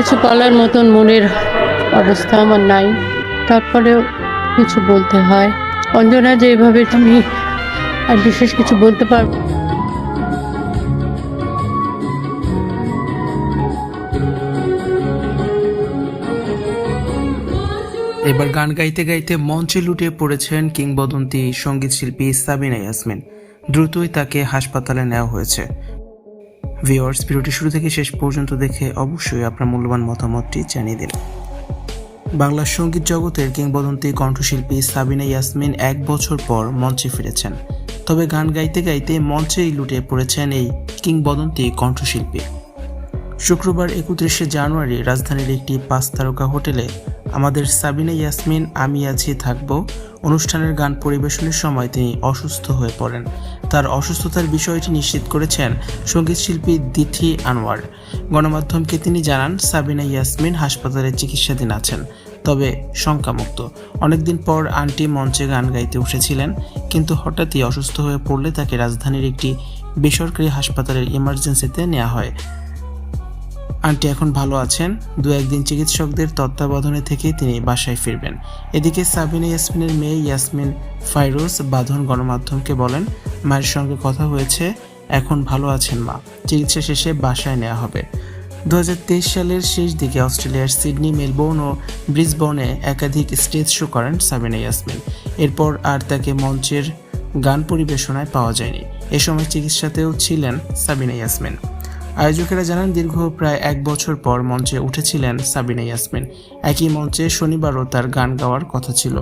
কিছু বলার মতন মনের অবস্থা আমার নাই। তারপরেও কিছু বলতে হয়। অঞ্জনা যেভাবে তুমি আর বিশেষ কিছু বলতে পারব এবার গান গাইতে গাইতে মঞ্চে লুটিয়ে পড়েছেন কিংবদন্তি সংগীত শিল্পী সাবিনা ইয়াসমিন। দ্রুতই তাকে হাসপাতালে নেওয়া হয়েছে। ভিওয়ার্স ভিডিওটি শুরু থেকে শেষ পর্যন্ত দেখে অবশ্যই আপনার মূল্যবান মতামতটি জানিয়ে দিন। বাংলা সংগীত জগতের কিংবদন্তি কণ্ঠশিল্পী সাবিনা ইয়াসমিন এক বছর পর মঞ্চে ফিরেছেন। তবে গান গাইতে গাইতে মঞ্চেই লুটে পড়েছেন এই কিংবদন্তি কণ্ঠশিল্পী। শুক্রবার একত্রিশে জানুয়ারি রাজধানীর একটি পাঁচ তারকা হোটেলে আমাদের সাবিনা ইয়াসমিন, আমি আছি থাকব। অনুষ্ঠানের গান পরিবেশনের সময় তিনি অসুস্থ হয়ে পড়েন। তার অসুস্থতার বিষয়টি নিশ্চিত করেছেন সঙ্গীতশিল্পী দিথি আনোয়ার। গণমাধ্যমকে তিনি জানান, সাবিনা ইয়াসমিন হাসপাতালে চিকিৎসাধীন আছেন, তবে শঙ্কামুক্ত। অনেকদিন পর আন্টি মঞ্চে গান গাইতে উঠেছিলেন, কিন্তু হঠাৎই অসুস্থ হয়ে পড়লে তাকে রাজধানীর একটি বেসরকারি হাসপাতালের ইমার্জেন্সিতে নেওয়া হয়। আন্টি এখন ভালো আছেন? দু একদিন চিকিৎসকদের তত্ত্বাবধানে থেকে তিনি বাসায় ফিরবেন। এদিকে সাবিনা ইয়াসমিনের মেয়ে ইয়াসমিন ফাইরোজ বাঁধন গণমাধ্যমকে বলেন, মায়ের সঙ্গে কথা হয়েছে, এখন ভালো আছেন মা। চিকিৎসা শেষে বাসায় নেওয়া হবে। দু হাজার তেইশ সালের শেষ দিকে অস্ট্রেলিয়ার সিডনি, মেলবোর্ন ও ব্রিসবনে একাধিক স্টেজ শো করেন সাবিনা ইয়াসমিন। এরপর আর তাকে মঞ্চের গান পরিবেশনায় পাওয়া যায়নি। এ সময় চিকিৎসাতেও ছিলেন সাবিনা ইয়াসমিন। আয়োজকেরা জানান, দীর্ঘ প্রায় এক বছর পর মঞ্চে উঠেছিলেন সাবিনা ইয়াসমিন। একই মঞ্চে শনিবারও তার গান গাওয়ার কথা ছিল।